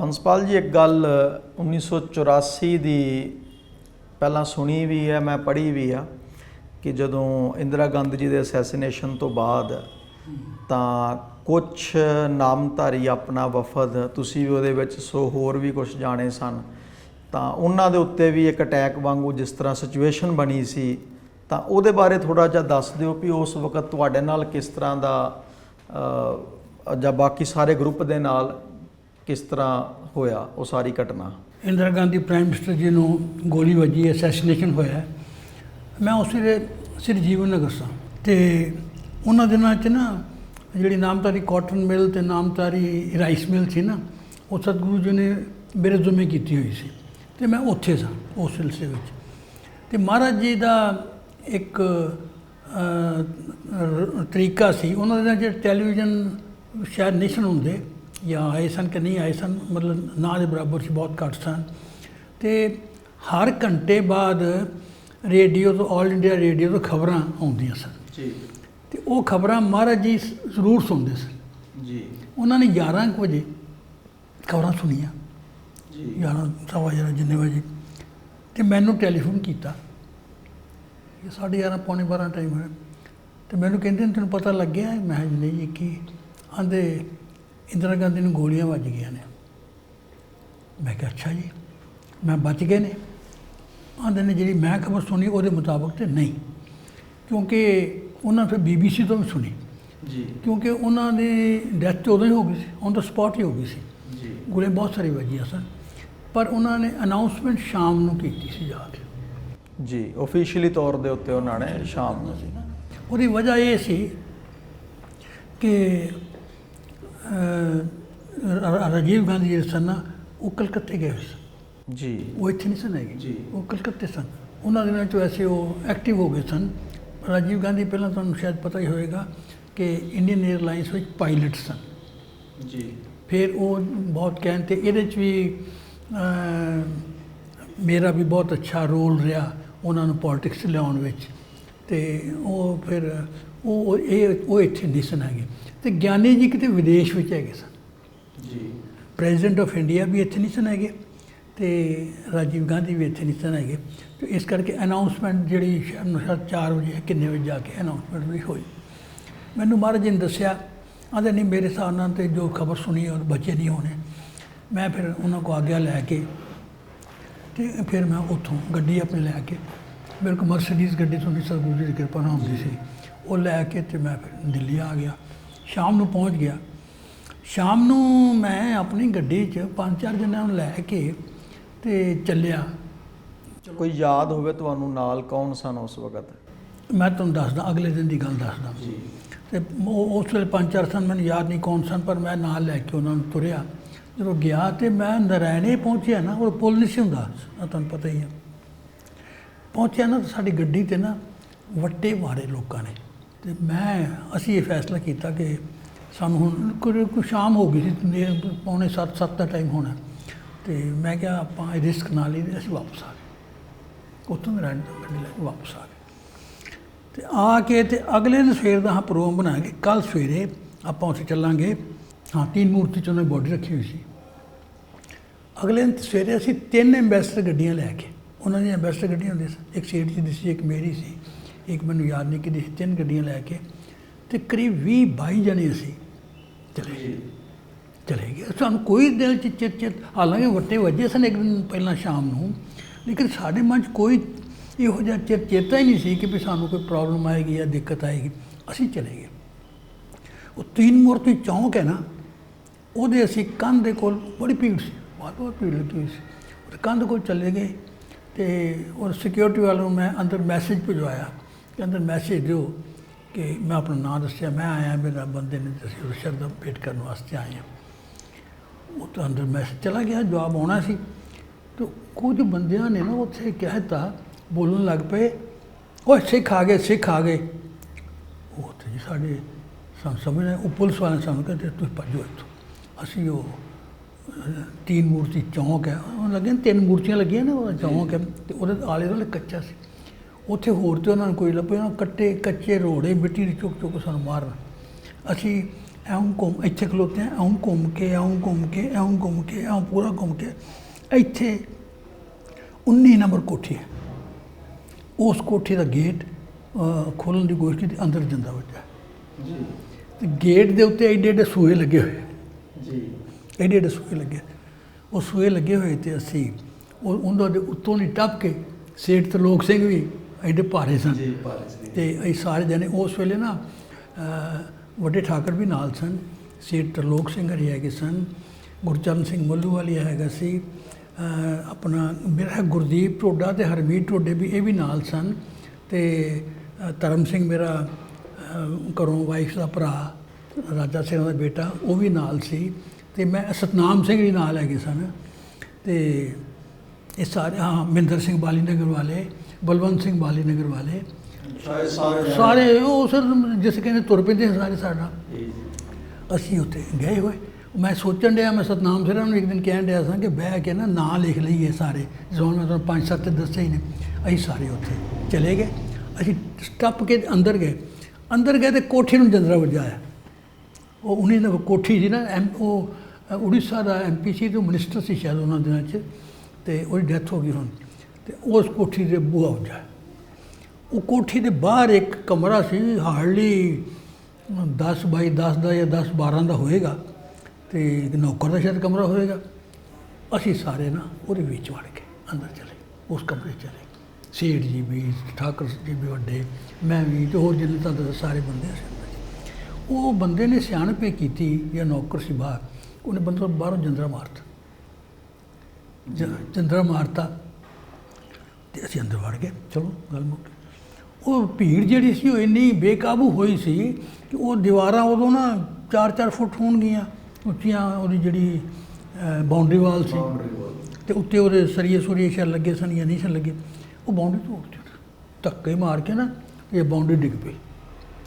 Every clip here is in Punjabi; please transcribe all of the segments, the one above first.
ਹੰਸਪਾਲ ਜੀ, ਇੱਕ ਗੱਲ 1984 ਦੀ ਪਹਿਲਾਂ ਸੁਣੀ ਵੀ ਹੈ, ਮੈਂ ਪੜ੍ਹੀ ਵੀ ਆ ਕਿ ਜਦੋਂ ਇੰਦਰਾ ਗਾਂਧੀ ਜੀ ਦੇ ਅਸੈਸੀਨੇਸ਼ਨ ਤੋਂ ਬਾਅਦ ਤਾਂ ਕੁਝ ਨਾਮਧਾਰੀ ਆਪਣਾ ਵਫਦ, ਤੁਸੀਂ ਵੀ ਉਹਦੇ ਵਿੱਚ ਸੋ ਹੋਰ ਵੀ ਕੁਝ ਜਾਣੇ ਸਨ, ਤਾਂ ਉਹਨਾਂ ਦੇ ਉੱਤੇ ਵੀ ਇੱਕ ਅਟੈਕ ਵਾਂਗੂ ਜਿਸ ਤਰ੍ਹਾਂ ਸਿਚੁਏਸ਼ਨ ਬਣੀ ਸੀ, ਤਾਂ ਉਹਦੇ ਬਾਰੇ ਥੋੜਾ ਜਿਹਾ ਦੱਸ ਦਿਓ ਵੀ ਉਸ ਵਕਤ ਤੁਹਾਡੇ ਨਾਲ ਕਿਸ ਤਰ੍ਹਾਂ ਦਾ ਜਾਂ ਬਾਕੀ ਸਾਰੇ ਗਰੁੱਪ ਦੇ ਨਾਲ ਕਿਸ ਤਰ੍ਹਾਂ ਹੋਇਆ ਉਹ ਸਾਰੀ ਘਟਨਾ? ਇੰਦਰਾ ਗਾਂਧੀ ਪ੍ਰਾਈਮ ਮਿਨਿਸਟਰ ਜੀ ਨੂੰ ਗੋਲੀ ਵੱਜੀ ਅਸੈਸੀਨੇਸ਼ਨ ਹੋਇਆ। ਮੈਂ ਉਸ ਵੇਲੇ ਸ੍ਰੀ ਜੀਵਨ ਨਗਰ ਸਾਂ। ਤੇ ਉਹਨਾਂ ਦਿਨਾਂ 'ਚ ਨਾ ਜਿਹੜੀ ਨਾਮਤਾਰੀ ਕਾਟਨ ਮਿਲ ਤੇ ਨਾਮਤਾਰੀ ਰਾਈਸ ਮਿਲ ਸੀ ਨਾ, ਉਹ ਸਤਿਗੁਰੂ ਜੀ ਨੇ ਮੇਰੇ ਜ਼ੁਮੇ ਕੀਤੀ ਹੋਈ ਸੀ। ਤੇ ਮੈਂ ਉੱਥੇ ਸਾਂ, ਉਸ ਸਿਲਸਿਲੇ ਵਿੱਚ। ਤੇ ਮਹਾਰਾਜ ਜੀ ਦਾ ਇੱਕ ਤਰੀਕਾ ਸੀ। ਉਹਨਾਂ ਦੇ ਜਿਹੜੇ ਟੈਲੀਵਿਜ਼ਨ ਸ਼ਾਇਦ ਨਹੀਂ ਸੁਣਾਉਂਦੇ ਜਾਂ ਆਏ ਸਨ ਕਿ ਨਹੀਂ ਆਏ ਸਨ ਮਤਲਬ ਨਾ ਦੇ ਬਰਾਬਰ ਸੀ ਬਹੁਤ ਘੱਟ ਸਨ। ਤੇ ਹਰ ਘੰਟੇ ਬਾਅਦ ਰੇਡੀਓ ਤੋਂ ਆਲ ਇੰਡੀਆ ਰੇਡੀਓ ਤੋਂ ਖਬਰਾਂ ਆਉਂਦੀਆਂ ਸਨ। ਜੀ। ਤੇ ਉਹ ਖਬਰਾਂ ਮਹਾਰਾਜ ਜੀ ਜ਼ਰੂਰ ਸੁਣਦੇ ਸਨ। ਜੀ। ਉਹਨਾਂ ਨੇ 11 ਕੁ ਵਜੇ ਖਬਰਾਂ ਸੁਣੀਆਂ। ਜੀ। 11 ਸਵਾ 11 ਜਿੰਨੇ ਵਜੇ। ਤੇ ਮੈਨੂੰ ਟੈਲੀਫੋਨ ਕੀਤਾ। ਇਹ ਸਾਢੇ 11 ਪੌਣੇ 12 ਟਾਈਮ ਹੋਇਆ। ਤੇ ਮੈਨੂੰ ਕਹਿੰਦੇ ਨੇ ਤੈਨੂੰ ਪਤਾ ਲੱਗਿਆ? ਮੈਂ ਕਿਹਾ ਜੀ ਨਹੀਂ ਜੀ ਕੀ? ਆਂਦੇ ਇੰਦਰਾ ਗਾਂਧੀ ਨੂੰ ਗੋਲੀਆਂ ਵੱਜ ਗਈਆਂ ਨੇ। ਮੈਂ ਕਿਹਾ ਅੱਛਾ ਜੀ ਮੈਂ ਬਚ ਗਏ ਨੇ। ਆਂਦੇ ਨੇ ਜਿਹੜੀ ਮੈਂ ਖਬਰ ਸੁਣੀ ਉਹਦੇ ਮੁਤਾਬਕ ਤੇ ਨਹੀਂ। ਕਿਉਂਕਿ ਉਹਨਾਂ ਫਿਰ ਬੀਬੀਸੀ ਤੋਂ ਵੀ ਸੁਣੀ। ਜੀ। ਕਿਉਂਕਿ ਉਹਨਾਂ ਦੀ ਡੈਥ ਉਦੋਂ ਹੀ ਹੋ ਗਈ ਸੀ ਔਨ ਦਾ ਸਪੌਟ ਹੀ ਹੋ ਗਈ ਸੀ। ਜੀ। ਗੋਲੀਆਂ ਬਹੁਤ ਸਾਰੀ ਵੱਜੀਆਂ ਸਨ। ਪਰ ਉਹਨਾਂ ਨੇ ਅਨਾਉਂਸਮੈਂਟ ਸ਼ਾਮ ਨੂੰ ਕੀਤੀ ਸੀ ਜਾ ਕੇ। ਜੀ ਆਫੀਸ਼ੀਅਲੀ ਤੌਰ ਦੇ ਉੱਤੇ ਉਹਨਾਂ ਨੇ ਸ਼ਾਮ ਨੂੰ ਉਹਦੀ ਵਜ੍ਹਾ ਇਹ ਸੀ ਕਿ ਰਾਜੀਵ ਗਾਂਧੀ ਜਿਹੜੇ ਸਨ ਨਾ ਉਹ ਕਲਕੱਤੇ ਗਏ ਹੋਏ ਸਨ ਜੀ ਉਹ ਇੱਥੇ ਨਹੀਂ ਸਨ ਹੈਗੇ ਜੀ। ਉਹ ਕਲਕੱਤੇ ਸਨ ਉਹਨਾਂ ਦਿਨਾਂ 'ਚ ਵੈਸੇ ਉਹ ਐਕਟਿਵ ਹੋ ਗਏ ਸਨ ਰਾਜੀਵ ਗਾਂਧੀ ਪਹਿਲਾਂ ਤੁਹਾਨੂੰ ਸ਼ਾਇਦ ਪਤਾ ਹੀ ਹੋਵੇਗਾ ਕਿ ਇੰਡੀਅਨ 에ਅਰਲਾਈਨਸ ਵਿੱਚ ਪਾਇਲਟ ਸਨ ਜੀ ਫਿਰ ਉਹ ਬਹੁਤ ਕਹਿਣ ਤੇ ਇਹਦੇ 'ਚ ਵੀ ਮੇਰਾ ਵੀ ਬਹੁਤ ਅੱਛਾ ਰੋਲ ਰਿਹਾ ਉਹਨਾਂ ਨੂੰ ਪੋਲਿਟਿਕਸ ਲਿਆਉਣ ਵਿੱਚ ਤੇ ਉਹ ਫਿਰ ਉਹ ਉਹ- ਇਹ ਉਹ ਇੱਥੇ ਨਹੀਂ ਸਨ ਹੈਗੇ ਤੇ ਗਿਆਨੀ ਜੀ ਕਿਤੇ ਵਿਦੇਸ਼ ਵਿੱਚ ਹੈਗੇ ਸਨ। ਜੀ। ਪ੍ਰੈਜ਼ੀਡੈਂਟ ਆਫ ਇੰਡੀਆ ਵੀ ਇੱਥੇ ਨਹੀਂ ਸਨ ਹੈਗੇ ਤੇ ਰਾਜੀਵ ਗਾਂਧੀ ਵੀ ਇੱਥੇ ਨਹੀਂ ਸਨ ਹੈਗੇ। ਤੇ ਇਸ ਕਰਕੇ ਅਨਾਉਂਸਮੈਂਟ ਜਿਹੜੀ ਸ਼ਾਇਦ ਨੂੰ ਸ਼ਾਇਦ 4 ਵਜੇ ਕਿੰਨੇ ਵਜੇ ਜਾ ਕੇ ਅਨਾਉਂਸਮੈਂਟ ਵੀ ਹੋਈ। ਮੈਨੂੰ ਮਹਾਰਾਜ ਜੀ ਨੇ ਦੱਸਿਆ ਆਂਦੇ ਨਹੀਂ ਮੇਰੇ ਹਿਸਾਬ ਨਾਲ ਤੇ ਜੋ ਖਬਰ ਸੁਣੀ ਔਰ ਬੱਚੇ ਨਹੀਂ ਹੋਣੇ। ਮੈਂ ਫਿਰ ਉਹਨਾਂ ਕੋ ਆਗਿਆ ਲੈ ਕੇ ਤੇ ਫਿਰ ਮੈਂ ਉੱਥੋਂ ਗੱਡੀ ਆਪਣੀ ਲੈ ਕੇ ਮੇਰੇ ਕੋਲ ਮਰਸੀਡੀਜ਼ ਗੱਡੀ ਤੋਂ ਵੀ ਸਤਿਗੁਰੂ ਜੀ ਦੀ ਕਿਰਪਾ ਨਾਲ ਹੁੰਦੀ ਸੀ। ਉਹ ਲੈ ਕੇ ਤੇ ਮੈਂ ਫਿਰ ਦਿੱਲੀ ਆ ਗਿਆ। ਸ਼ਾਮ ਨੂੰ ਪਹੁੰਚ ਗਿਆ। ਸ਼ਾਮ ਨੂੰ ਮੈਂ ਆਪਣੀ ਗੱਡੀ 'ਚ ਪੰਜ ਚਾਰ ਜਣਿਆਂ ਨੂੰ ਲੈ ਕੇ ਤੇ ਚੱਲਿਆ। ਕੋਈ ਯਾਦ ਹੋਵੇ ਤੁਹਾਨੂੰ ਨਾਲ ਕੌਣ ਸਨ ਉਸ ਵਕਤ? ਮੈਂ ਤੁਹਾਨੂੰ ਦੱਸਦਾ ਅਗਲੇ ਦਿਨ ਦੀ ਗੱਲ ਦੱਸਦਾ। ਜੀ। ਤੇ ਉਸ ਵੇਲੇ ਪੰਜ ਚਾਰ ਸਨ ਮੈਨੂੰ ਯਾਦ ਨਹੀਂ ਕੌਣ ਸਨ ਪਰ ਮੈਂ ਨਾਲ ਲੈ ਕੇ ਉਹਨਾਂ ਨੂੰ ਤੁਰਿਆ। ਜਦੋਂ ਗਿਆ ਤੇ ਮੈਂ ਨਰਾਇਣੇ ਪਹੁੰਚਿਆ ਨਾ ਉਹ ਪੁੱਲ ਨਹੀਂ ਸੀ ਹੁੰਦਾ ਤੁਹਾਨੂੰ ਪਤਾ ਹੀ ਹੈ ਪਹੁੰਚਿਆ ਨਾ ਸਾਡੀ ਗੱਡੀ ਤੇ ਨਾ ਵੱਟੇ ਮਾਰੇ ਲੋਕਾਂ ਨੇ। ਤੇ ਮੈਂ, ਅਸੀਂ ਇਹ ਫੈਸਲਾ ਕੀਤਾ ਕਿ ਸਾਨੂੰ ਹੁਣ ਕੋਈ ਕੋਈ ਸ਼ਾਮ ਹੋ ਗਈ ਸੀ ਨੇ- ਪੌਣੇ 7 7 ਦਾ ਟਾਈਮ ਹੋਣਾ। ਤੇ ਮੈਂ ਕਿਹਾ, ਆਪਾਂ ਇਹ ਰਿਸਕ ਨਾ ਲਈ ਅਸੀਂ ਵਾਪਸ ਆ ਗਏ। ਉੱਥੋਂ ਨਰਾਇਣ ਤੋਂ ਗੱਡੀ ਲੈ ਕੇ ਵਾਪਸ ਆ ਗਏ। ਤੇ ਆ ਕੇ ਤੇ ਅਗਲੇ ਦਿਨ ਸਵੇਰ ਦਾ ਹਾਂ ਪ੍ਰੋਗਰਾਮ ਬਣਾ ਕੇ ਕੱਲ ਸਵੇਰੇ ਆਪਾਂ ਉੱਥੇ ਚੱਲਾਂਗੇ। ਹਾਂ, ਤਿੰਨ ਮੂਰਤੀ ਚ ਉਹਨੇ ਬੋਡੀ ਰੱਖੀ ਹੋਈ ਸੀ। ਅਗਲੇ ਦਿਨ ਸਵੇਰੇ ਅਸੀਂ ਤਿੰਨ ਐਂਬੈਸਡਰ ਗੱਡੀਆਂ ਲੈ ਕੇ, ਉਹਨਾਂ ਦੀਆਂ ਐਂਬੈਸਡਰ ਗੱਡੀਆਂ ਹੁੰਦੀਆਂ ਸਨ। ਇੱਕ ਸੀਟ ਦੀ ਸੀ, ਇੱਕ ਮੇਰੀ ਸੀ। ਇੱਕ ਮੈਨੂੰ ਯਾਦ ਨਹੀਂ ਕਿ ਤਿੰਨ ਗੱਡੀਆਂ ਲੈ ਕੇ ਤੇ ਕਰੀਬ 20 22 ਜਣੇ ਅਸੀਂ ਚਲੇ ਗਏ। ਚਲੇ ਗਏ। ਸਾਨੂੰ ਕੋਈ ਦਿਲ ਚ ਚਿੱਤ ਚਿੱਤ, ਹਾਲਾਂਕਿ ਵੱਟੇ ਵੱਜੇ ਸਨ ਇੱਕ ਦਿਨ ਪਹਿਲਾਂ ਸ਼ਾਮ ਨੂੰ, ਲੇਕਿਨ ਸਾਡੇ ਮਨ ਚ ਕੋਈ ਇਹੋ ਜਿਹਾ ਚਿੱਤ, ਚੇਤਾ ਹੀ ਨਹੀਂ ਸੀ ਕਿ ਵੀ ਸਾਨੂੰ ਕੋਈ ਪ੍ਰੋਬਲਮ ਆਏਗੀ ਜਾਂ ਦਿੱਕਤ ਆਏਗੀ। ਅਸੀਂ ਚਲੇ ਗਏ। ਉਹ ਤੀਨ ਮੂਰਤੀ ਚੌਂਕ ਹੈ ਨਾ, ਉਹਦੇ ਅਸੀਂ ਕੰਧ ਦੇ ਕੋਲ ਬੜੀ ਭੀੜ ਸੀ, ਬਹੁਤ ਬਹੁਤ ਭੀੜ ਲੱਗੀ ਹੋਈ ਸੀ। ਉਹ ਕੰਧ ਕੋਲ ਚਲੇ ਗਏ ਤੇ ਉਹ ਸਿਕਿਉਰਿਟੀ ਵਾਲੇ ਨੂੰ ਮੈਂ ਅੰਦਰ ਮੈਸੇਜ ਭਜਵਾਇਆ। ਕਿ ਅੰਦਰ ਮੈਸੇਜ ਦਿਓ ਕਿ ਮੈਂ ਆਪਣਾ ਨਾਮ ਦੱਸਿਆ, ਮੈਂ ਆਇਆ, ਮੇਰਾ ਬੰਦੇ ਨੇ ਦੱਸਿਆ, ਉਹ ਸ਼ਰਦਾ ਭੇਟ ਕਰਨ ਵਾਸਤੇ ਆਏ ਹਾਂ ਉਹ ਤਾਂ ਅੰਦਰ ਮੈਸੇਜ ਚਲਾ ਗਿਆ, ਜਵਾਬ ਆਉਣਾ ਸੀ। ਤੇ ਕੁਝ ਬੰਦਿਆਂ ਨੇ ਨਾ ਉੱਥੇ ਕਹਿਤਾ, ਬੋਲਣ ਲੱਗ ਪਏ, ਓਏ, ਸਿੱਖ ਆ ਗਏ, ਸਿੱਖ ਆ ਗਏ। ਉਹ ਤੇ ਜੀ ਸਾਡੇ ਸਾਨੂੰ ਸਮਝ ਉਹ ਪੁਲਿਸ ਵਾਲੇ ਸਾਨੂੰ ਕਹਿੰਦੇ ਤੁਸੀਂ ਭੱਜੋ ਇੱਥੋਂ। ਅਸੀਂ ਉਹ ਤੀਨ ਮੂਰਤੀ ਚੌਂਕ ਹੈ, ਉਹ ਲੱਗੇ ਤਿੰਨ ਮੂਰਤੀਆਂ ਲੱਗੀਆਂ ਨੇ, ਉਹ ਚੌਂਕ ਹੈ, ਤੇ ਉਹਦੇ ਆਲੇ ਦੁਆਲੇ ਕੱਚਾ ਸੀ। ਉੱਥੇ ਹੋਰ ਤੇ ਉਹਨਾਂ ਨੂੰ ਕੋਈ ਲੱਭੇ ਉਹਨਾਂ ਕੱਟੇ ਕੱਚੇ ਰੋੜੇ ਮਿੱਟੀ ਦੀ ਚੁੱਕ ਚੁੱਕ ਸਾਨੂੰ ਮਾਰਨ। ਅਸੀਂ ਐਉਂ ਘੁੰਮ ਇੱਥੇ ਖਲੋਤੇ ਆ ਐਉਂ ਘੁੰਮ ਕੇ ਐਉਂ ਘੁੰਮ ਕੇ ਐਉਂ ਘੁੰਮ ਕੇ ਐਉਂ ਪੂਰਾ ਘੁੰਮ ਕੇ। ਇੱਥੇ 19 ਨੰਬਰ ਕੋਠੀ ਹੈ। ਉਸ ਕੋਠੀ ਦਾ ਗੇਟ ਖੋਲਣ ਦੀ ਕੋਸ਼ਿਸ਼ ਕੀਤੀ ਅੰਦਰ ਜਾਂਦਾ ਵੱਜਾ ਜੀ। ਤੇ ਗੇਟ ਦੇ ਉੱਤੇ ਐਡੇ ਐਡੇ ਸੂਏ ਲੱਗੇ ਹੋਏ। ਜੀ। ਐਡੇ ਐਡੇ ਸੂਏ ਲੱਗੇ। ਉਹ ਸੂਏ ਲੱਗੇ ਹੋਏ ਤੇ ਅਸੀਂ ਉਹ ਉਹਨਾਂ ਦੇ ਉੱਤੋਂ ਦੀ ਟੱਪ ਕੇ ਸੇਠ ਤਰਲੋਕ ਸਿੰਘ ਵੀ ਐਡੇ ਭਾਰੇ ਸਨ। ਜੀ ਤੇ ਅਸੀਂ ਸਾਰੇ ਜਣੇ ਉਸ ਵੇਲੇ ਨਾ ਵੱਡੇ ਠਾਕਰ ਵੀ ਨਾਲ ਸਨ। ਸੇਠ ਤਰਲੋਕ ਸਿੰਘ ਹਰੀ ਹੈਗੇ ਸਨ ਗੁਰਚਰਨ ਸਿੰਘ ਮੱਲੂ ਵਾਲੀ ਹੈਗਾ ਸੀ ਆਪਣਾ ਮੇਰਾ ਗੁਰਦੀਪ ਟੋਡਾ ਤੇ ਹਰਮੀਤ ਟੋਡੇ ਵੀ ਇਹ ਵੀ ਨਾਲ ਸਨ। ਤੇ ਧਰਮ ਸਿੰਘ ਮੇਰਾ ਘਰੋਂ ਵਾਈਫ ਦਾ ਭਰਾ ਰਾਜਾ ਸਿੰਘ ਦਾ ਬੇਟਾ ਉਹ ਵੀ ਨਾਲ ਸੀ। ਤੇ ਮੈਂ ਸਤਨਾਮ ਸਿੰਘ ਵੀ ਨਾਲ ਹੈਗੇ ਸਨ। ਤੇ ਇਹ ਸਾਰੇ ਹਾਂ ਮਹਿੰਦਰ ਸਿੰਘ ਬਾਲੀ ਨਗਰ ਵਾਲੇ ਬਲਵੰਤ ਸਿੰਘ ਬਾਲੀ ਨਗਰ ਵਾਲੇ। ਸਾਰੇ ਉਹ ਸਰ ਜਿਸ ਕਹਿੰਦੇ ਤੁਰ ਪੈਂਦੇ ਸਾਰੇ ਸਾਡਾ। ਅਸੀਂ ਉੱਥੇ ਗਏ ਹੋਏ। ਮੈਂ ਸੋਚਣ ਡਿਆ ਮੈਂ ਸਤਨਾਮ ਸਿਰਾਂ ਨੂੰ ਇੱਕ ਦਿਨ ਕਹਿਣ ਡਿਆ ਸਾਂ ਕਿ ਬਹਿ ਕੇ ਨਾ ਨਾਂ ਲਿਖ ਲਈਏ ਸਾਰੇ। ਜਿਵੇਂ ਮੈਂ ਤੁਹਾਨੂੰ ਪੰਜ ਸੱਤ ਦੱਸੇ ਹੀ ਨੇ। ਅਸੀਂ ਸਾਰੇ ਉੱਥੇ ਚਲੇ ਗਏ। ਅਸੀਂ ਟੱਪ ਕੇ ਅੰਦਰ ਗਏ। ਅੰਦਰ ਗਏ ਤੇ ਕੋਠੀ ਨੂੰ ਜੰਦਰਾ ਵੱਜਾ ਆ ਉਹ ਉਹਨੇ ਨਾ ਕੋਠੀ ਸੀ ਨਾ ਐਮ ਉਹ ਉੜੀਸਾ ਦਾ ਐਮਪੀ ਸੀ ਤੇ ਮਿਨਿਸਟਰ ਸੀ ਸ਼ਾਇਦ ਉਹਨਾਂ ਦਿਨਾਂ 'ਚ। ਤੇ ਉਹਦੀ ਡੈਥ ਹੋ ਗਈ ਹੁਣ। ਤੇ ਉਸ ਕੋਠੀ ਦੇ ਬੂਹਾ ਵੱਜਾ ਉਹ ਕੋਠੀ ਦੇ ਬਾਹਰ ਇੱਕ ਕਮਰਾ ਸੀ, ਹਾਰਡਲੀ 10 ਬਾਈ 10 ਦਾ ਜਾਂ 10 12 ਦਾ ਹੋਏਗਾ ਤੇ ਇੱਕ ਨੌਕਰ ਦਾ ਸ਼ਾਇਦ ਕਮਰਾ ਹੋਏਗਾ। ਅਸੀਂ ਸਾਰੇ ਨਾ ਉਹਦੇ ਵਿੱਚ ਵੜ ਕੇ ਅੰਦਰ ਚਲੇ ਉਸ ਕਮਰੇ 'ਚ ਚਲੇ ਸੇਠ ਜੀ ਵੀ, ਠਾਕਰ ਜੀ ਵੀ ਵੱਡੇ, ਮੈਂ ਵੀ ਤੇ ਹੋਰ ਜਿੰਨੇ ਤਾਂ ਸਾਰੇ ਬੰਦੇ ਸੀ ਉਹ ਬੰਦੇ ਨੇ ਸਿਆਣਪੇ ਕੀਤੀ ਜਾਂ ਨੌਕਰ ਸੀ ਬਾਹਰ, ਉਹਨੇ ਬੰਦਾ ਬਾਹਰੋਂ ਜੰਦਰਾ ਮਾਰਤਾ। ਜੰਦਰਾ ਮਾਰਤਾ। ਤੇ ਅਸੀਂ ਅੰਦਰ ਵੜ ਗਏ। ਚਲੋ ਗੱਲ ਮੁੱਕ। ਉਹ ਭੀੜ ਜਿਹੜੀ ਸੀ ਉਹ ਇੰਨੀ ਬੇਕਾਬੂ ਹੋਈ ਸੀ ਕਿ ਉਹ ਦੀਵਾਰਾਂ ਉਦੋਂ ਨਾ 4-4 ਫੁੱਟ ਹੋਣਗੀਆਂ। ਉੱਚੀਆਂ ਉਹਦੀ ਜਿਹੜੀ ਬਾਉਂਡਰੀ ਵਾਲ ਸੀ। ਤੇ ਉੱਤੇ ਉਹਦੇ ਸਰੀਏ ਸੁਰੀਏ ਸ਼ਾਇਦ ਲੱਗੇ ਸਨ ਜਾਂ ਨਹੀਂ ਸਨ ਲੱਗੇ। ਉਹ ਬਾਉਂਡਰੀ ਤੋਂ ਉੱਤੇ ਧੱਕੇ ਮਾਰ ਕੇ ਨਾ ਇਹ ਬਾਉਂਡਰੀ ਡਿੱਗ ਪਈ।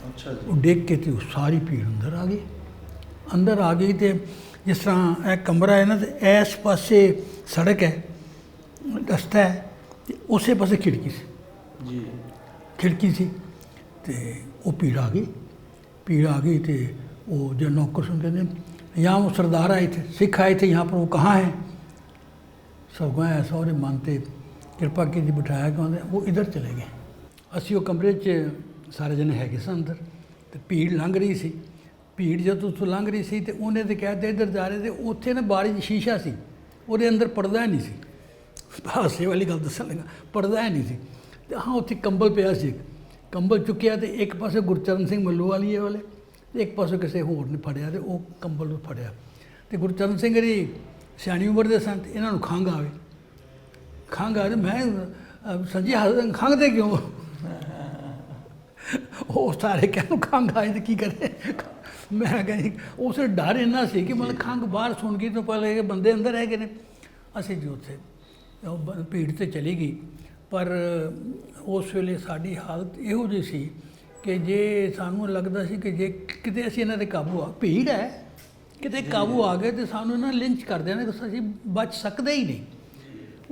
ਅੱਛਾ ਜੀ। ਉਹ ਡਿੱਗ ਕੇ ਤੇ ਉਹ ਸਾਰੀ ਭੀੜ ਅੰਦਰ ਆ ਗਈ। ਅੰਦਰ ਆ ਗਈ ਤੇ ਜਿਸ ਤਰ੍ਹਾਂ ਇਹ ਕਮਰਾ ਹੈ ਨਾ ਤੇ ਇਸ ਪਾਸੇ ਸੜਕ ਹੈ ਰਸਤਾ ਹੈ। ਤੇ ਉਸੇ ਪਾਸੇ ਖਿੜਕੀ ਸੀ ਜੀ खिड़की थी तो वो भीड़ आ गई भीड़ आ गई तो वो जो नौकर सुन कहते यहाँ वो सरदार आए थे सिख आए थे यहाँ पर वो कहाँ हैं सब गए ऐसा और मानते कृपा की जी बिठाया कहते वो इधर चले गए ਅਸੀਂ ਉਹ ਕਮਰੇ 'ਚ ਸਾਰੇ ਜਣੇ ਹੈਗੇ ਸਨ ਅੰਦਰ ਤੇ ਭੀੜ ਲੰਘ ਰਹੀ ਸੀ ਭੀੜ ਜਦੋਂ ਉੱਥੋਂ ਲੰਘ ਰਹੀ ਸੀ ਤੇ ਉਹਨੇ ਤੇ ਕਹਿ ਤੇ ਇੱਧਰ ਜਾ ਰਹੇ ਤੇ ਉੱਥੇ ਨਾ ਬਾਰੀ 'ਚ ਸ਼ੀਸ਼ਾ ਸੀ ਉਹਦੇ ਅੰਦਰ ਪਰਦਾ ਨਹੀਂ ਸੀ ਹਾਸੇ ਵਾਲੀ ਗੱਲ ਦੱਸਣ ਲੱਗਾ ਪਰਦਾ ਨਹੀਂ ਸੀ। ਤੇ ਹਾਂ ਉੱਥੇ ਕੰਬਲ ਪਿਆ ਸੀ। ਕੰਬਲ ਚੁੱਕਿਆ ਤੇ ਇੱਕ ਪਾਸੇ ਗੁਰਚਰਨ ਸਿੰਘ ਮੱਲੂ ਵਾਲੀਏ ਵਾਲੇ ਤੇ ਇੱਕ ਪਾਸੇ ਕਿਸੇ ਹੋਰ ਨੇ ਫੜਿਆ ਤੇ ਉਹ ਕੰਬਲ ਨੂੰ ਫੜਿਆ। ਤੇ ਗੁਰਚਰਨ ਸਿੰਘ ਜੀ ਸਿਆਣੀ ਉਮਰ ਦੇ ਸਨ ਤੇ ਇਹਨਾਂ ਨੂੰ ਖੰਘ ਆਵੇ। ਖੰਘ ਆ ਮੈਂ ਸੰਜੀ ਹੱਸ ਖੰਘਦੇ ਕਿਉਂ? ਉਹ ਸਾਰੇ ਕਹਿਣ ਖੰਘ ਆਏ ਤੇ ਕੀ ਕਰੇ? ਮੈਂ ਕਹਿੰਦੀ ਉਸ ਡਰ ਇੰਨਾ ਸੀ ਕਿ ਮਤਲਬ ਖੰਘ ਬਾਹਰ ਸੁਣ ਗਈ ਤੋਂ ਪਹਿਲੇ ਕਿ ਬੰਦੇ ਅੰਦਰ ਹੈਗੇ ਨੇ। ਅਸੀਂ ਜੀ ਉੱਥੇ ਉਹ ਭੀੜ ਤੇ ਚਲੀ ਗਈ। ਪਰ ਉਸ ਵੇਲੇ ਸਾਡੀ ਹਾਲਤ ਇਹੋ ਜਿਹੀ ਸੀ ਕਿ ਜੇ ਸਾਨੂੰ ਲੱਗਦਾ ਸੀ ਕਿ ਜੇ ਕਿਤੇ ਅਸੀਂ ਇਹਨਾਂ ਦੇ ਕਾਬੂ ਆ ਭੀੜ ਹੈ। ਕਿਤੇ ਕਾਬੂ ਆ ਗਏ ਤੇ ਸਾਨੂੰ ਇਹਨਾਂ ਲਿੰਚ ਕਰ ਦੇਣਾ ਕਿ ਅਸੀਂ ਬਚ ਸਕਦੇ ਹੀ ਨਹੀਂ।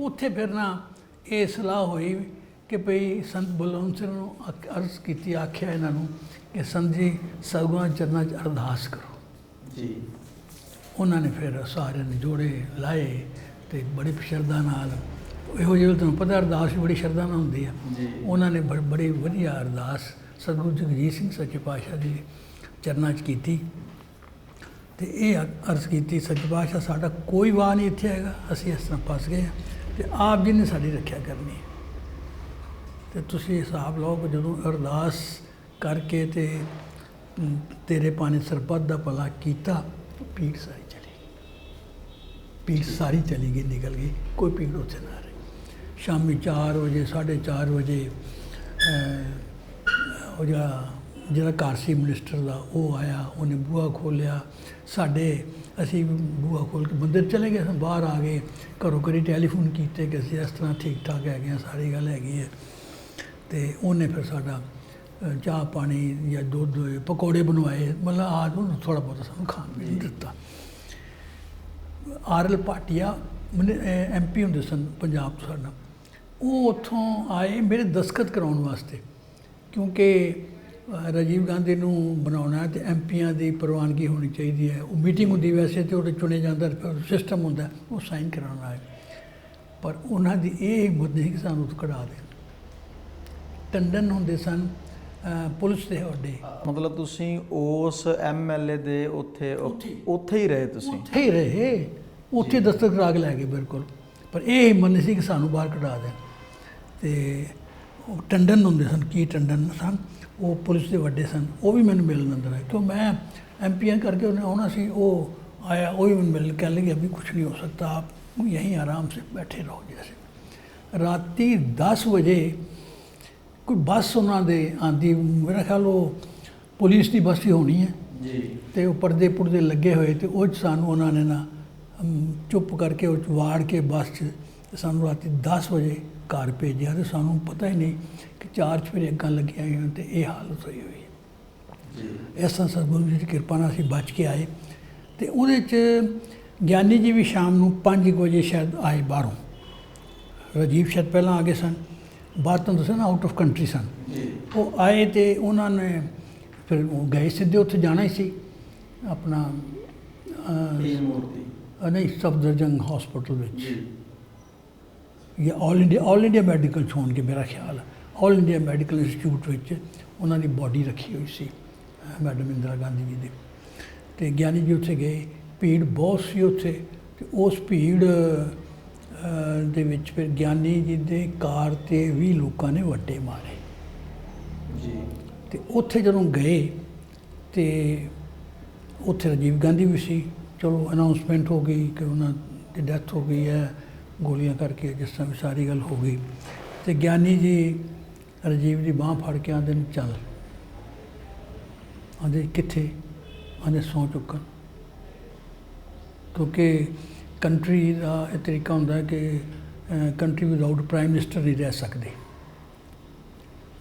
ਉੱਥੇ ਫਿਰ ਨਾ ਇਹ ਸਲਾਹ ਹੋਈ ਕਿ ਭਈ ਸੰਤ ਬਲਵੰਤ ਸਿੰਘ ਨੂੰ ਅਰਜ਼ ਕੀਤੀ ਆਖਿਆ ਇਹਨਾਂ ਨੂੰ ਕਿ ਸੰਤ ਜੀ ਸਗੋਂ ਚਰਨਾਂ 'ਚ ਅਰਦਾਸ ਕਰੋ। ਜੀ। ਉਹਨਾਂ ਨੇ ਫਿਰ ਸਾਰਿਆਂ ਨੇ ਜੋੜੇ ਲਾਏ। ਤੇ ਬੜੀ ਸ਼ਰਧਾ ਨਾਲ ਇਹੋ ਜਿਹੇ ਤੁਹਾਨੂੰ ਪਤਾ ਅਰਦਾਸ ਵੀ ਬੜੀ ਸ਼ਰਧਾ ਨਾਲ ਹੁੰਦੀ ਆ। ਜੀ। ਉਹਨਾਂ ਨੇ ਬੜ- ਬੜੀ ਵਧੀਆ ਅਰਦਾਸ ਸਤਿਗੁਰੂ ਜਗਜੀਤ ਸਿੰਘ ਸੱਚੇ ਪਾਤਸ਼ਾਹ ਦੀ ਚਰਨਾਂ 'ਚ ਕੀਤੀ। ਤੇ ਇਹ ਅਰਜ਼ ਕੀਤੀ ਸੱਚੇ ਪਾਤਸ਼ਾਹ ਸਾਡਾ ਕੋਈ ਵਾਹ ਨਹੀਂ ਇੱਥੇ ਹੈਗਾ ਅਸੀਂ ਇਸ ਤਰ੍ਹਾਂ ਫਸ ਗਏ ਤੇ ਆਪ ਜੀ ਨੇ ਸਾਡੀ ਰੱਖਿਆ ਕਰਨੀ ਤੇ ਤੁਸੀਂ ਹਿਸਾਬ ਲਾਓ ਕਿ ਜਦੋਂ ਅਰਦਾਸ ਕਰਕੇ ਤੇ ਤੇਰੇ ਪਾਣੀ ਸਰਬੱਤ ਦਾ ਭਲਾ ਕੀਤਾ ਪੀੜ ਸਾਰੀ ਪੀੜ ਸਾਰੀ ਚਲੀ ਗਈ ਨਿਕਲ ਗਈ ਕੋਈ ਪੀੜ ਉੱਥੇ ਨਾ ਰਹੀ। ਸ਼ਾਮੀ 4 ਵਜੇ 4:30 ਵਜੇ ਉਹ ਜਿਹੜਾ ਜਿਹੜਾ ਘਰ ਸੀ ਮਿਨਿਸਟਰ ਦਾ ਉਹ ਆਇਆ ਉਹਨੇ ਬੂਹਾ ਖੋਲਿਆ ਸਾਡੇ ਅਸੀਂ ਬੂਹਾ ਖੋਲ ਕੇ ਮੰਦਿਰ ਚਲੇ ਗਏ ਅਸੀਂ ਬਾਹਰ ਆ ਗਏ। ਘਰੋਂ ਘਰੀ ਟੈਲੀਫੋਨ ਕੀਤੇ ਕਿ ਅਸੀਂ ਇਸ ਤਰ੍ਹਾਂ ਠੀਕ ਠਾਕ ਹੈਗੇ ਹਾਂ ਸਾਰੀ ਗੱਲ ਹੈਗੀ ਹੈ। ਤੇ ਉਹਨੇ ਫਿਰ ਸਾਡਾ ਚਾਹ ਪਾਣੀ ਜਾਂ ਦੁੱਧ ਪਕੌੜੇ ਬਣਵਾਏ। ਮਤਲਬ ਆਜ ਉਹਨੂੰ ਥੋੜਾ ਬਹੁਤ ਸਾਨੂੰ ਖਾਣ ਨੂੰ ਦਿੱਤਾ। ਆਰ ਆਰਲ ਪਾਟਿਆ ਐਮਪੀ ਹੁੰਦੇ ਸਨ ਪੰਜਾਬ ਤੋਂ ਸਾਡਾ। ਉਹ ਉੱਥੋਂ ਆਏ ਮੇਰੇ ਦਸਖਤ ਕਰਾਉਣ ਵਾਸਤੇ, ਕਿਉਂਕਿ ਰਾਜੀਵ ਗਾਂਧੀ ਨੂੰ ਬਣਾਉਣਾ ਤੇ ਐਮਪੀਆਂ ਦੀ ਪ੍ਰਵਾਨਗੀ ਹੋਣੀ ਚਾਹੀਦੀ ਹੈ। ਉਹ ਮੀਟਿੰਗ ਹੁੰਦੀ ਵੈਸੇ ਤੇ ਉਹਦੇ ਚੁਣੇ ਜਾਂਦਾ ਸਿਸਟਮ ਹੁੰਦਾ, ਉਹ ਸਾਈਨ ਕਰਾਉਣਾ ਹੈ ਪਰ ਉਹਨਾਂ ਦੀ ਇਹ ਹਿੰਮਤ ਨਹੀਂ ਕਿ ਸਾਨੂੰ ਉੱਥੋਂ ਕਢਾ ਦੇਣ। ਟੰਡਨ ਹੁੰਦੇ ਸਨ ਪੁਲਿਸ ਦੇ ਹੌਡੇ ਮਤਲਬ ਤੁਸੀਂ ਉਸ ਐਮਐਲਏ ਦੇ ਉੱਥੇ ਉੱਥੇ ਹੀ। ਰਹੇ ਤੁਸੀਂ? ਉੱਥੇ ਹੀ ਰਹੇ। ਉੱਥੇ ਦਸਤਕ ਰਾਗ ਲੈ ਗਏ ਬਿਲਕੁਲ। ਪਰ ਇਹ ਮੰਨੇ ਸੀ ਕਿ ਸਾਨੂੰ ਬਾਹਰ ਕਢਾ ਦੇਣ। ਤੇ ਉਹ ਟੰਡਨ ਹੁੰਦੇ ਸਨ ਕੀ ਟੰਡਨ ਸਨ ਉਹ ਪੁਲਿਸ ਦੇ ਵੱਡੇ ਸਨ ਉਹ ਵੀ ਮੈਨੂੰ ਮਿਲਣ ਅੰਦਰ ਆਏ। ਕਿਉਂ ਮੈਂ ਐਮਪੀਆਂ ਕਰਕੇ ਉਹਨੇ ਆਉਣਾ ਸੀ ਉਹ ਆਇਆ आया वही उन मिल कहने लगे अभी कुछ नहीं हो सकता आप यहीं आराम से बैठे रहो जैसे ਰਾਤੀ दस ਵਜੇ ਕੋਈ ਬੱਸ ਉਹਨਾਂ ਦੇ ਆਂਦੀ ਮੇਰਾ ਖਿਆਲ ਉਹ ਪੁਲਿਸ ਦੀ ਬੱਸ ਹੀ ਹੋਣੀ ਹੈ। ਜੀ। ਤੇ ਉਹ ਪਰਦੇ ਪੁਰਦੇ ਲੱਗੇ ਹੋਏ ਤੇ ਉਹ 'ਚ ਸਾਨੂੰ ਉਹਨਾਂ ਨੇ ਨਾ ਅਮ, ਚੁੱਪ ਕਰਕੇ ਉਹ 'ਚ ਵਾੜ ਕੇ ਬੱਸ 'ਚ ਤੇ ਸਾਨੂੰ ਰਾਤੀ 10 ਵਜੇ ਘਰ ਭੇਜਿਆ ਤੇ ਸਾਨੂੰ ਪਤਾ ਹੀ ਨਹੀਂ ਕਿ ਚਾਰ ਚਫੇਰੇ ਅੱਗਾਂ ਲੱਗੀਆਂ ਹੋਈਆਂ ਤੇ ਇਹ ਹਾਲਤ ਹੋਈ ਹੋਈ ਹੈ। ਜੀ। ਇਸ ਤਰ੍ਹਾਂ ਸਤਿਗੁਰੂ ਜੀ ਦੀ ਕਿਰਪਾ ਨਾਲ ਅਸੀਂ ਬਚ ਕੇ ਆਏ ਤੇ ਉਹਦੇ 'ਚ ਗਿਆਨੀ ਜੀ ਵੀ ਸ਼ਾਮ ਨੂੰ 5 ਵਜੇ ਸ਼ਾਇਦ ਆਏ ਬਾਹਰੋਂ। ਰਾਜੀਵ ਸ਼ਾਇਦ ਪਹਿਲਾਂ ਆ ਗਏ ਸਨ। ਬਾਅਦ ਤੋਂ ਦੱਸਿਆ ਨਾ ਆਊਟ ਆਫ ਕੰਟਰੀ ਸਨ। ਉਹ ਆਏ ਤੇ ਉਹਨਾਂ ਨੇ ਫਿਰ ਗਏ ਸਿੱਧੇ ਉੱਥੇ ਜਾਣਾ ਹੀ ਸੀ। ਆਪਣਾ ਇਹ ਨਹੀਂ ਸਫਦਰਜੰਗ ਹਸਪੀਟਲ ਵਿੱਚ। ਜੀ। ਜਾਂ all India all India medical ਹੋਣਗੇ ਮੇਰਾ ਖਿਆਲ। ਹੈ ਆਲ ਇੰਡੀਆ ਮੈਡੀਕਲ ਇੰਸਟੀਚਿਊਟ ਵਿੱਚ ਉਹਨਾਂ ਦੀ ਬਾਡੀ ਰੱਖੀ ਹੋਈ ਸੀ ਮੈਡਮ ਇੰਦਰਾ ਗਾਂਧੀ ਜੀ ਦੀ। ਤੇ ਗਿਆਨੀ ਜੀ ਉੱਥੇ ਗਏ ਭੀੜ ਬਹੁਤ ਸੀ ਉੱਥੇ। ਤੇ ਉਸ ਭੀੜ ਦੇ ਵਿੱਚ ਫਿਰ ਗਿਆਨੀ ਜੀ ਦੇ ਕਾਰ ਤੇ ਵੀ ਲੋਕਾਂ ਨੇ ਵੱਡੇ ਮਾਰੇ। ਜੀ। ਤੇ ਉੱਥੇ ਜਦੋਂ ਗਏ ਤੇ ਉੱਥੇ ਰਾਜੀਵ ਗਾਂਧੀ ਵੀ ਸੀ। ਚਲੋ ਅਨਾਉਂਸਮੈਂਟ ਹੋ ਗਈ ਕਿ ਉਹਨਾਂ ਦੀ ਡੈਥ ਹੋ ਗਈ ਹੈ ਗੋਲੀਆਂ ਕਰਕੇ ਜਿਸ ਤਰ੍ਹਾਂ ਸਾਰੀ ਗੱਲ ਹੋ ਗਈ। ਤੇ ਗਿਆਨੀ ਜੀ ਰਾਜੀਵ ਦੀ ਬਾਹ ਫੜ ਕੇ ਆਂਦੇ ਨੇ ਚੱਲ। ਆਂਦੇ ਕਿੱਥੇ? ਆਂਦੇ ਸੌ ਚੁੱਕਣ। ਕਿਉਂਕਿ ਕੰਟਰੀ ਦਾ ਇਹ ਤਰੀਕਾ ਹੁੰਦਾ ਕਿ ਕੰਟਰੀ ਵਿਦਆਊਟ ਪ੍ਰਾਈਮ ਮਿਨਿਸਟਰ ਨਹੀਂ ਰਹਿ ਸਕਦੀ।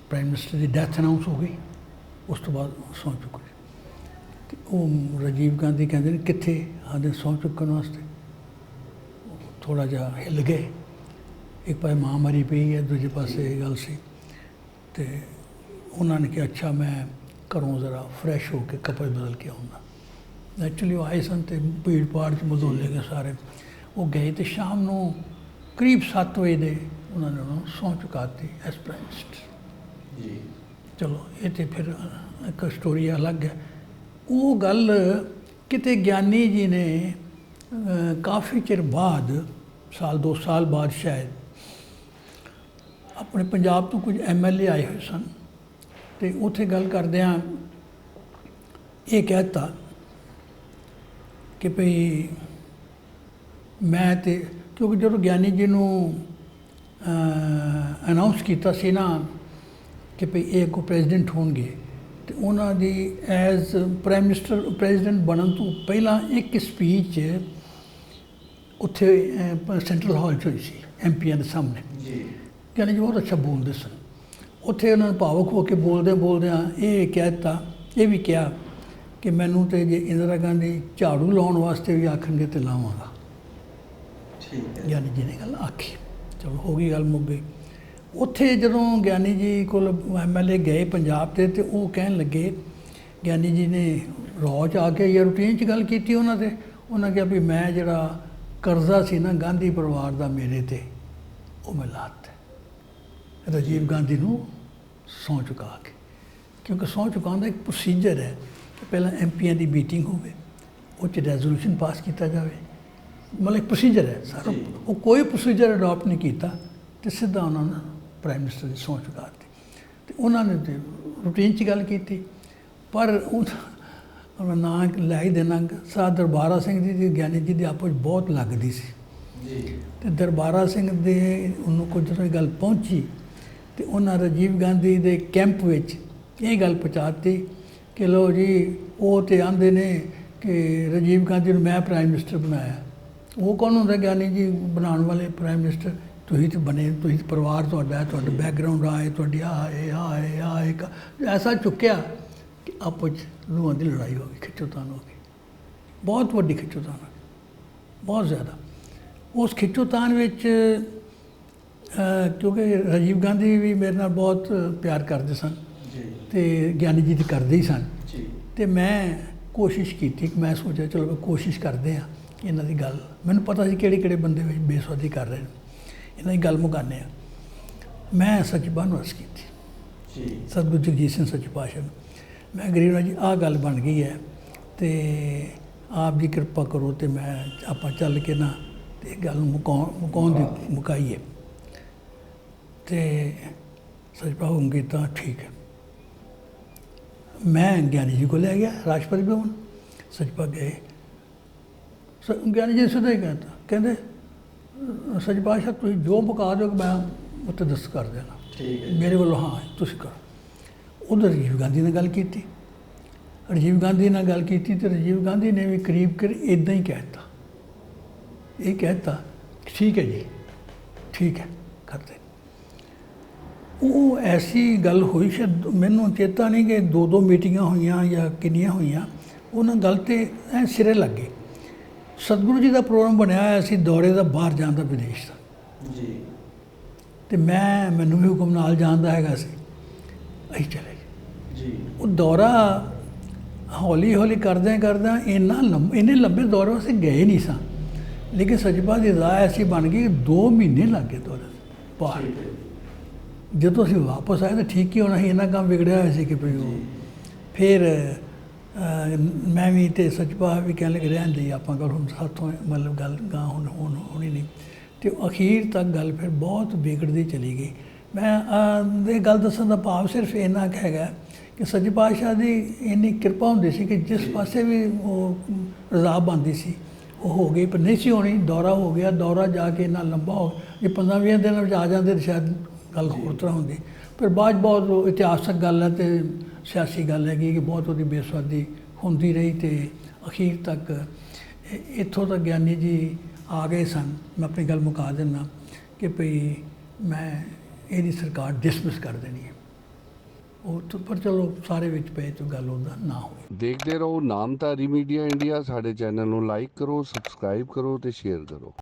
ਪ੍ਰਾਈਮ ਮਿਨਿਸਟਰ ਦੀ ਡੈਥ ਅਨਾਉਂਸ ਹੋ ਗਈ, ਉਸ ਤੋਂ ਬਾਅਦ ਸਹੁੰ ਚੁੱਕ ਗਏ। ਤੇ ਉਹ ਰਾਜੀਵ ਗਾਂਧੀ ਕਹਿੰਦੇ ਨੇ, ਕਿੱਥੇ? ਆਦੇ ਸਹੁੰ ਚੁੱਕਣ ਵਾਸਤੇ। ਥੋੜਾ ਜਿਹਾ ਹਿੱਲ ਗਏ। ਇੱਕ ਪਾਸੇ ਮਾਂ ਪਈ ਹੈ, ਦੂਜੇ ਪਾਸੇ ਇਹ ਗੱਲ ਸੀ। ਤੇ ਉਹਨਾਂ ਨੇ ਕਿਹਾ, ਅੱਛਾ, ਮੈਂ ਘਰੋਂ ਜ਼ਰਾ ਫਰੈਸ਼ ਹੋ ਕੇ ਕੱਪੜੇ ਬਦਲ ਕੇ ਆਉਂਦਾ। ਐਕਚੁਅਲੀ ਉਹ ਆਏ ਸਨ ਤੇ ਭੀੜ ਭਾੜ ਚ ਮਦੋਲੇ ਗਏ ਸਾਰੇ। ਉਹ ਗਏ ਤੇ ਸ਼ਾਮ ਨੂੰ ਕਰੀਬ 7 ਵਜੇ ਦੇ ਉਹਨਾਂ ਨੇ ਉਹਨਾਂ ਸਹੁੰ ਚੁਕਾਤੀ ਐਸ ਜੀ। ਚਲੋ ਇਹ ਤੇ ਫਿਰ ਇੱਕ ਸਟੋਰੀ ਅਲੱਗ ਹੈ। ਉਹ ਗੱਲ ਕਿਤੇ ਗਿਆਨੀ ਜੀ ਨੇ ਕਾਫੀ ਚਿਰ ਬਾਅਦ ਸਾਲ ਦੋ ਸਾਲ ਬਾਅਦ ਸ਼ਾਇਦ ਆਪਣੇ ਪੰਜਾਬ ਤੋਂ ਕੁਝ ਐਮਐਲਏ ਆਏ ਹੋਏ ਸਨ। ਤੇ ਉੱਥੇ ਗੱਲ ਕਰਦਿਆਂ ਇਹ ਕਹਿਤਾ ਕਿ ਭਈ ਮੈਂ ਤੇ ਕਿਉਂਕਿ ਜਦੋਂ ਗਿਆਨੀ ਜੀ ਨੂੰ ਅਨਾਉਂਸ ਕੀਤਾ ਸੀ ਨਾ ਕਿ ਭਈ ਇਹ ਕੋ ਪ੍ਰੈਜ਼ੀਡੈਂਟ ਹੋਣਗੇ ਤੇ ਉਹਨਾਂ ਦੀ ਐਜ਼ ਪ੍ਰਾਈਮ ਮਿਨਿਸਟਰ ਪ੍ਰੈਜ਼ੀਡੈਂਟ ਬਣਨ ਤੋਂ ਪਹਿਲਾਂ ਇੱਕ ਸਪੀਚ ਉੱਥੇ ਸੈਂਟਰਲ ਹਾਲ 'ਚ ਹੋਈ ਸੀ ਐਮਪੀਆਂ ਦੇ ਸਾਹਮਣੇ। ਜੀ। ਗਿਆਨੀ ਜੀ ਬਹੁਤ ਅੱਛਾ ਬੋਲਦੇ ਸਨ। ਉੱਥੇ ਉਹਨਾਂ ਨੂੰ ਭਾਵੁਕ ਹੋ ਕੇ ਬੋਲਦੇ ਬੋਲਦਿਆਂ ਇਹ ਕਹਿ ਦਿੱਤਾ ਇਹ ਵੀ ਕਿਹਾ ਕਿ ਮੈਨੂੰ ਤੇ ਜੇ ਇੰਦਰਾ ਗਾਂਧੀ ਝਾੜੂ ਲਾਉਣ ਵਾਸਤੇ ਵੀ ਆਖਣਗੇ ਤੇ ਲਾਵਾਂਗਾ। ਠੀਕ ਹੈ। ਗਿਆਨੀ ਜੀ ਨੇ ਗੱਲ ਆਖੀ। ਚਲੋ ਹੋ ਗਈ ਗੱਲ ਮੁੱਕ ਗਈ। ਉੱਥੇ ਜਦੋਂ ਗਿਆਨੀ ਜੀ ਕੋਲ ਐਮਐਲਏ ਗਏ ਪੰਜਾਬ ਤੇ ਤੇ ਉਹ ਕਹਿਣ ਲੱਗੇ ਗਿਆਨੀ ਜੀ ਨੇ ਰੌਜ ਆ ਕੇ ਜਾਂ ਰੂਟੀਨ 'ਚ ਗੱਲ ਕੀਤੀ ਉਹਨਾਂ ਤੇ। ਉਹਨਾਂ ਕਿਹਾ ਵੀ ਮੈਂ ਜਿਹੜਾ ਕਰਜ਼ਾ ਸੀ ਨਾ ਗਾਂਧੀ ਪਰਿਵਾਰ ਦਾ ਮੇਰੇ ਤੇ ਉਹ ਮੈਂ ਲਾਤਾ ਰਾਜੀਵ ਗਾਂਧੀ ਨੂੰ ਸਹੁੰ ਚੁਕਾ ਕੇ। ਕਿਉਂਕਿ ਸਹੁੰ ਚੁਕਾਉਣ ਦਾ ਇੱਕ ਪ੍ਰੋਸੀਜਰ ਹੈ। ਕਿ ਪਹਿਲਾਂ ਐਮਪੀਆਂ ਦੀ ਮੀਟਿੰਗ ਹੋਵੇ ਉਹ 'ਚ ਰੈਜ਼ੋਲੂਸ਼ਨ ਪਾਸ ਕੀਤਾ ਜਾਵੇ। ਮਤਲਬ ਇੱਕ ਪ੍ਰੋਸੀਜਰ ਹੈ ਸਾਰਾ। ਉਹ ਕੋਈ ਪ੍ਰੋਸੀਜਰ ਅਡਾਪਟ ਨਹੀਂ ਕੀਤਾ ਤੇ ਸਿੱਧਾ ਉਹਨਾਂ ਨੇ ਪ੍ਰਾਈਮ ਮਿਨਿਸਟਰ ਦੀ ਸਹੁੰ ਚੁਕਾ ਦਿੱਤੀ ਤੇ ਉਹਨਾਂ ਨੇ ਤੇ ਰੂਟੀਨ 'ਚ ਗੱਲ ਕੀਤੀ। ਪਰ ਉਹ ਨਾਂ ਲੈ ਹੀ ਦੇਣਾ ਸਾਹ ਦਰਬਾਰਾ ਸਿੰਘ ਜੀ ਦੀ ਗਿਆਨੀ ਜੀ ਦੀ ਆਪਸ 'ਚ ਬਹੁਤ ਲੱਗਦੀ ਸੀ। ਜੀ। ਤੇ ਦਰਬਾਰਾ ਸਿੰਘ ਦੇ ਉਹਨੂੰ ਕੋਈ ਜਦੋਂ ਇਹ ਗੱਲ ਪਹੁੰਚੀ ਤੇ ਉਹਨਾਂ ਰਾਜੀਵ ਗਾਂਧੀ ਦੇ ਕੈਂਪ ਵਿੱਚ ਇਹ ਗੱਲ ਪਹੁੰਚਾਤੀ ਕਿ ਲੋ ਜੀ, ਉਹ ਤੇ ਆਂਦੇ ਨੇ ਕਿ ਰਾਜੀਵ ਗਾਂਧੀ ਨੂੰ ਮੈਂ ਪ੍ਰਾਈਮ ਮਿਨਿਸਟਰ ਬਣਾਇਆ। ਉਹ ਕੌਣ ਹੁੰਦਾ ਗਿਆਨੀ ਜੀ, ਬਣਾਉਣ ਵਾਲੇ ਪ੍ਰਾਈਮ ਮਿਨਿਸਟਰ ਤੁਸੀਂ ਤੇ ਬਣੇ, ਤੁਸੀਂ ਪਰਿਵਾਰ ਤੁਹਾਡਾ ਹੈ ਤੁਹਾਡਾ ਬੈਕਗ੍ਰਾਉਂਡ ਆਏ ਤੁਹਾਡੀ ਆ ਹੈ ਆ ਹੈ ਆ ਹੈ ਕ- ਐਸਾ ਚੁੱਕਿਆ ਕਿ ਆਪਸ ਚ ਰੂਹਾਂ ਦੀ ਲੜਾਈ ਹੋ ਗਈ ਖਿੱਚੋਤਾਨ ਹੋ ਗਈ। ਬਹੁਤ ਵੱਡੀ ਖਿੱਚੋਤਾਨ ਹੋ ਗਈ। ਬਹੁਤ ਜ਼ਿਆਦਾ। ਉਸ ਖਿੱਚੋਤਾਨ ਵਿੱਚ ਕਿਉਂਕਿ ਰਾਜੀਵ ਗਾਂਧੀ ਵੀ ਮੇਰੇ ਨਾਲ ਬਹੁਤ ਪਿਆਰ ਕਰਦੇ ਸਨ। ਤੇ ਗਿਆਨੀ ਜੀ ਦੀ ਕਰਦੇ ਹੀ ਸਨ। ਜੀ। ਤੇ ਮੈਂ ਕੋਸ਼ਿਸ਼ ਕੀਤੀ ਕਿ ਮੈਂ ਸੋਚਿਆ ਚਲੋ ਮੈਂ ਕੋਸ਼ਿਸ਼ ਕਰਦੇ ਆ ਇਹਨਾਂ ਦੀ ਗੱਲ ਮੈਨੂੰ ਪਤਾ ਸੀ ਕਿਹੜੇ ਕਿਹੜੇ ਬੰਦੇ ਵਿੱਚ ਬੇਸਵਾਦੀ ਕਰ ਰਹੇ ਨੇ। ਇਹਨਾਂ ਦੀ ਗੱਲ ਮੁਕਾਨੇ ਆ ਮੈਂ ਸੱਚ ਬਨਵਸ ਕੀਤੀ। ਜੀ। ਸਤਿਗੁਰੂ ਜਗਜੀਤ ਸਿੰਘ ਸੱਚੇ ਨੂੰ। ਮੈਂ ਗਰੀਬ ਜੀ ਆਹ ਗੱਲ ਬਣ ਗਈ ਹੈ ਤੇ ਆਪ ਜੀ ਕਿਰਪਾ ਕਰੋ ਤੇ ਮੈਂ ਆਪਾਂ ਚੱਲ ਕੇ ਨਾ ਤੇ ਇਹ ਗੱਲ ਨੂੰ ਮੁਕਾਉਣ ਮੁਕਾਉਣ ਦੀ ਮੁਕਾਈਏ। ਤੇ ਸੱਚ ਪਾਉਂ ਕੀਤਾ ਠੀਕ ਹੈ। ਮੈਂ ਗਿਆਨੀ ਜੀ ਕੋਲ ਲੈ ਗਿਆ ਰਾਸ਼ਟਰਪਤੀ ਭਵਨ। ਸੱਚ ਪਾ ਗਏ। ਸ- ਗਿਆਨੀ ਜੀ ਸਿੱਧਾ ਹੀ ਕਹਿੰਦਾ ਕਹਿੰਦੇ ਅ, ਸੱਚ ਪਾਤਸ਼ਾਹ ਤੁਸੀਂ ਜੋ ਮੁਕਾ ਦਿਓ ਮੈਂ ਉੱਤੇ ਦਸਤ ਕਰ ਦੇਣਾ। ਠੀਕ ਹੈ ਮੇਰੇ ਵੱਲੋਂ ਹਾਂ ਤੁਸੀਂ ਕਰੋ। ਉਧਰ ਰਾਜੀਵ ਗਾਂਧੀ ਨਾਲ ਗੱਲ ਕੀਤੀ। ਰਾਜੀਵ ਗਾਂਧੀ ਨਾਲ ਗੱਲ ਕੀਤੀ ਤੇ ਰਾਜੀਵ ਗਾਂਧੀ ਨੇ ਵੀ ਕਰੀਬ ਕਰ ਇਦਾਂ ਹੀ ਕਹਿਤਾ ਇਹ ਕਹਿਤਾ ਠੀਕ ਹੈ ਜੀ ਠੀਕ ਹੈ। ਉਹ ਐਸੀ ਗੱਲ ਹੋਈ ਸ਼ਾਇਦ ਮੈਨੂੰ ਚੇਤਾ ਨਹੀਂ ਕਿ ਦੋ ਦੋ ਮੀਟਿੰਗਾਂ ਹੋਈਆਂ ਜਾਂ ਕਿੰਨੀਆਂ ਹੋਈਆਂ। ਉਹਨਾਂ ਗੱਲ ਤੇ ਐ ਸਿਰੇ ਲੱਗ ਸਤਿਗੁਰੂ ਜੀ ਦਾ ਪ੍ਰੋਗਰਾਮ ਬਣਿਆ ਹੋਇਆ ਸੀ ਦੌਰੇ ਦਾ ਬਾਹਰ ਜਾਣ ਦਾ ਵਿਦੇਸ਼ ਦਾ। ਜੀ। ਤੇ ਮੈਂ ਮੈਨੂੰ ਵੀ ਹੁਕਮ ਨਾਲ ਜਾਣ ਦਾ ਹੈਗਾ ਸੀ। ਅਸੀਂ ਚਲੇ ਗਏ। ਜੀ। ਉਹ ਦੌਰਾ ਹੌਲੀ ਹੌਲੀ ਕਰਦਿਆਂ ਕਰਦਿਆਂ ਇੰਨਾ ਲੰਬ ਇੰਨੇ ਲੰਬੇ ਦੌਰੇ ਵਾਸਤੇ ਗਏ ਨਹੀਂ ਸਾਂ। ਲੇਕਿਨ ਸਜਪਾ ਦੀ ਰਾਹ ਐਸੀ ਬਣ ਗਈ 2 ਮਹੀਨੇ ਲੱਗ ਦੌਰੇ ਬਾਹਰ ਜਦੋਂ ਅਸੀਂ ਵਾਪਸ ਆਏ ਤਾਂ ਠੀਕ ਹੀ ਹੋਣਾ ਸੀ? ਇੰਨਾ ਕੰਮ ਵਿਗੜਿਆ ਹੋਇਆ ਸੀ ਕਿ ਭਈ ਉਹ ਫਿਰ ਮੈਂ ਵੀ ਤੇ ਸਚਪਾ ਵੀ ਕਹਿਣ ਲੱਗੇ ਰਹਿਣ ਦੇ ਆਪਾਂ ਗੱਲ ਹੁਣ ਸਾਥੋਂ ਮਤਲਬ ਗੱਲ ਗਾਂ ਹੁਣ ਹੁਣ ਹੋਣੀ ਨਹੀਂ। ਤੇ ਅਖੀਰ ਤੱਕ ਗੱਲ ਫਿਰ ਬਹੁਤ ਵਿਗੜਦੀ ਚਲੀ ਗਈ। ਮੈਂ ਇਹ ਗੱਲ ਦੱਸਣ ਦਾ ਭਾਵ ਸਿਰਫ ਇੰਨਾ ਕੁ ਹੈਗਾ ਕਿ ਸੱਚੇ ਪਾਤਸ਼ਾਹ ਦੀ ਇੰਨੀ ਕਿਰਪਾ ਹੁੰਦੀ ਸੀ ਕਿ ਜਿਸ ਪਾਸੇ ਵੀ ਉਹ ਰਜ਼ਾ ਬੰਦੀ ਸੀ ਉਹ ਹੋ ਗਈ ਪਰ ਨਹੀਂ ਸੀ ਹੋਣੀ ਦੌਰਾ ਹੋ ਗਿਆ ਦੌਰਾ ਜਾ ਕੇ ਇੰਨਾ ਲੰਬਾ ਹੋ ਜੇ 15-20 ਦਿਨਾਂ ਵਿੱਚ ਆ ਜਾਂਦੇ ਸ਼ਾਇਦ ਗੱਲ ਹੋਰ ਤਰ੍ਹਾਂ ਹੁੰਦੀ। ਪਰ ਬਾਅਦ 'ਚ ਬਹੁਤ ਇਤਿਹਾਸਕ ਗੱਲ ਹੈ ਤੇ ਸਿਆਸੀ ਗੱਲ ਹੈਗੀ ਕਿ ਬਹੁਤ ਉਹਦੀ ਬੇਸਵਾਦੀ ਹੁੰਦੀ ਰਹੀ ਤੇ ਅਖੀਰ ਤੱਕ ਇੱਥੋਂ ਤੱਕ ਗਿਆਨੀ ਜੀ ਆ ਗਏ ਸਨ। ਮੈਂ ਆਪਣੀ ਗੱਲ ਮੁਕਾ ਦਿੰਦਾ ਕਿ ਭਈ ਮੈਂ ਇਹਦੀ ਸਰਕਾਰ ਡਿਸਮਿਸ ਕਰ ਦੇਣੀ ਹੈ। ਉਹ ਤੋਂ, ਪਰ ਚਲੋ ਸਾਰੇ ਵਿੱਚ ਪਏ ਤੋਂ ਗੱਲ ਉਹਦਾ ਨਾ ਹੋਵੇ। ਦੇਖਦੇ ਰਹੋ ਨਾਮਧਾਰੀ ਮੀਡੀਆ ਇੰਡੀਆ। ਸਾਡੇ ਚੈਨਲ ਨੂੰ ਲਾਈਕ ਕਰੋ ਸਬਸਕ੍ਰਾਈਬ ਕਰੋ ਤੇ ਸ਼ੇਅਰ ਕਰੋ।